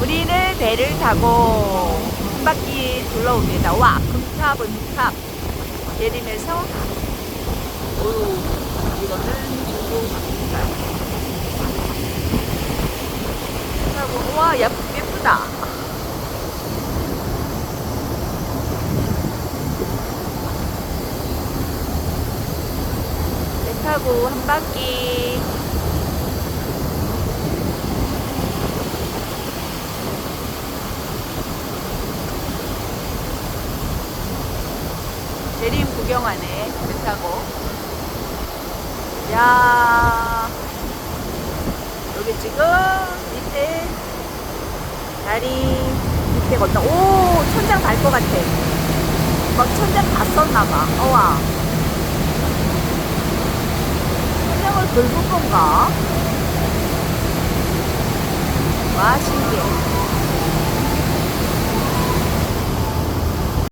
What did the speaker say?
우리는 배를 타고 한 바퀴 둘러옵니다. 와, 금탑, 은탑 내리면서 오, 이거는 중국 갑니다. 하고 와, 예, 예쁘다. 배 타고 한 바퀴 내림 구경하네. 배 타고. 야. 여기 지금 밑에 다리 밑에 건너 오 천장 갈 것 같아. 막 천장 갔었나봐. 어와. 천장을 긁은 건가? 와